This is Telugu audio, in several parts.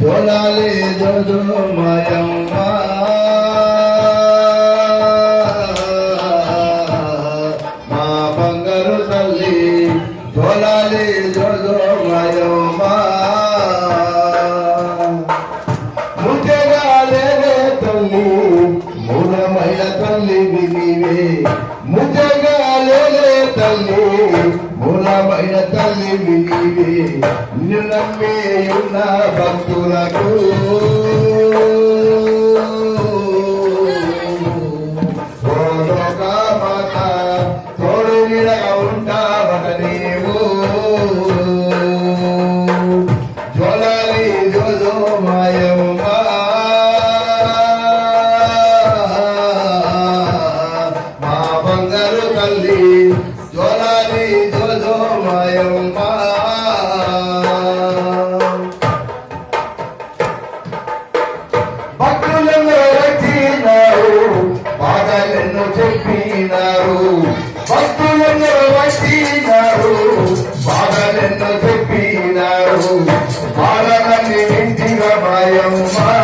తోలాలి జోజో మా బంగారు తల్లి తోలాలి జోజో మాయమ్మ. తల్లి మూలమైన తల్లి మూలమైన తల్లి నీవే నిన్ను నమ్మి ఉన్న భక్తులకు చెప్పినారు. భక్తులను ఇంటిగా మాయమ్మ. మా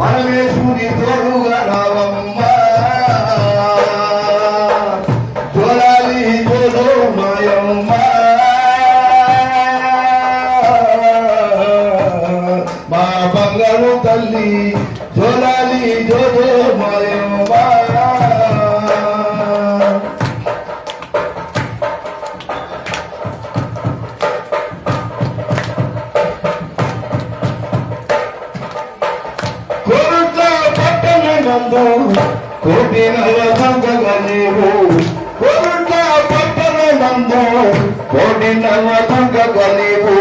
పరమేశ్వరి తోడుగా రావమ్మ. జోలాలి జోలో మాయమ్మ. మా బంగారు తల్లి జోలాలి జోలో మాయమ్మ. నందు కోటి నల సంగగా నీవు కోరుత పట్టణ నందు కోటి నల సంగగా నీవు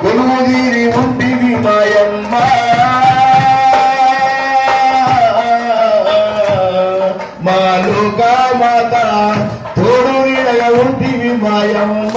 కొలువు తీరి ఉంటివి మాయమ్మ. మాలుగా మాత తోడు నీడగా ఉంటివి మాయమ్మ.